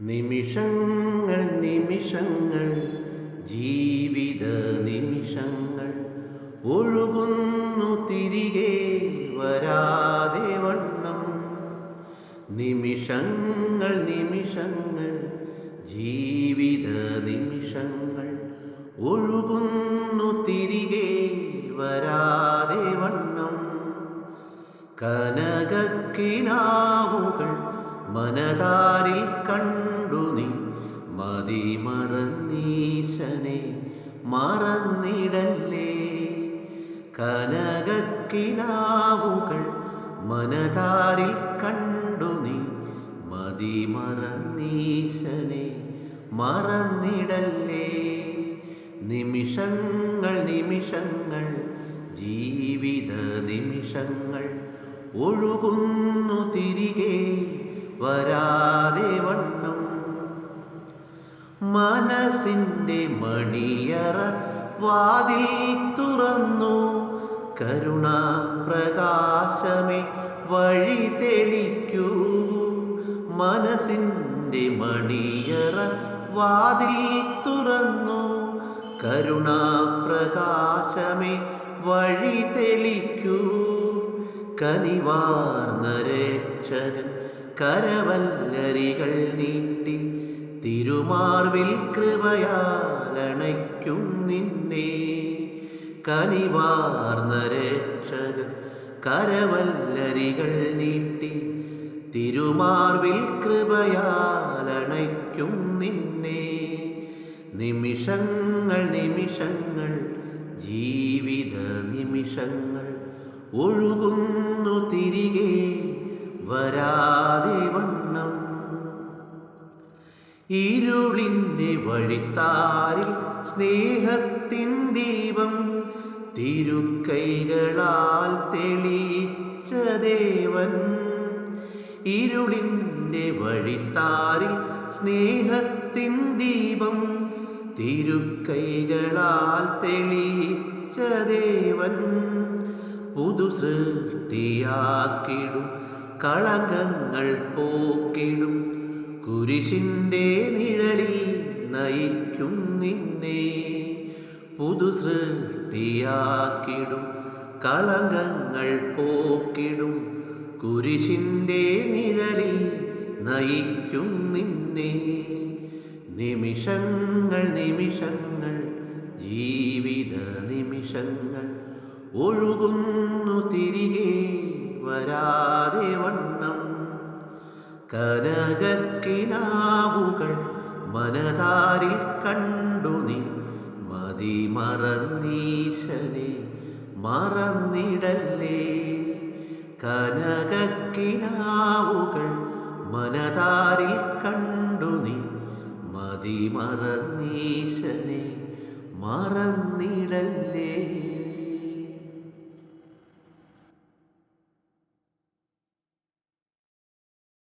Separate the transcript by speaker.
Speaker 1: നിമിഷങ്ങൾ നിമിഷങ്ങൾ ജീവിത നിമിഷങ്ങൾ. ഒഴുകുന്നു തിരികെ വരാതെ വണ്ണം. നിമിഷങ്ങൾ നിമിഷങ്ങൾ ജീവിത നിമിഷങ്ങൾ. ഒഴുകുന്നു തിരികെ വരാതെ വണ്ണം. കനകക്കിനാവുകൾ മനതാരിൽ കണ്ടു നീ. മതി മറന്നീശനെ മറന്നിടല്ലേ. കനകക്കിനാവുകൾ മനതാരിൽ കണ്ടു നീ. മതി മറന്നീശനെ മറന്നിടല്ലേ. നിമിഷങ്ങൾ നിമിഷങ്ങൾ ജീവിത നിമിഷങ്ങൾ ഒഴുകുന്നു തിരികെ. വരാതെ വണ്ണം. മനസ്സിന്റെ മണിയറ വാതിൽ തുറന്നു. കരുണാപ്രകാശമേ വഴി തെളിക്കൂ. മനസ്സിന്റെ മണിയറ വാതിൽ തുറന്നു. കരുണാപ്രകാശമേ വഴി തെളിക്കൂ. കനിവാർന്ന രക്ഷകൻ കരവല്ലരികൾ നീട്ടി തിരുമാർവിൽ കൃപയാലണയ്ക്കും നിന്നെ. കനിവാർന്ന രക്ഷകൻ കരവല്ലരികൾ നീട്ടി തിരുമാർവിൽ കൃപയാലണയ്ക്കും നിന്നെ. നിമിഷങ്ങൾ നിമിഷങ്ങൾ ജീവിത നിമിഷങ്ങൾ ഒഴുകുന്നു തിരികെ. വരാതെ വണ്ണം. ഇരുളിന്റെ വഴിത്താരിൽ സ്നേഹത്തിൻ ദീപം തിരുക്കൈകളാൽ തെളിച്ച ദേവൻ. ഇരുളിന്റെ വഴിത്താരിൽ സ്നേഹത്തിൻ ദീപം തിരുക്കൈകളാൽ തെളിച്ച ദേവൻ. പുതു സൃഷ്ടിയാക്കിടും കളങ്കങ്ങൾ പോക്കിടും. കുരിശിന്റെ നിഴലിൽ നയിക്കും നിന്നെ. പുതു സൃഷ്ടിയാക്കിടും കളങ്കങ്ങൾ പോക്കിടും. കുരിശിന്റെ നിഴലിൽ നയിക്കും നിന്നെ. നിമിഷങ്ങൾ നിമിഷങ്ങൾ ജീവിത നിമിഷങ്ങൾ ഒഴുകുന്നു തിരികെ. വരാതെ വണ്ണം. കനകക്കിനാവുകൾ മനതാരിൽ കണ്ടു നീ. മതി മറന്നീശനെ മറന്നിടല്ലേ. കനകക്കിനാവുകൾ മനതാരിൽ കണ്ടു നീ. മതി മറന്നീശനെ മറന്നിടല്ലേ.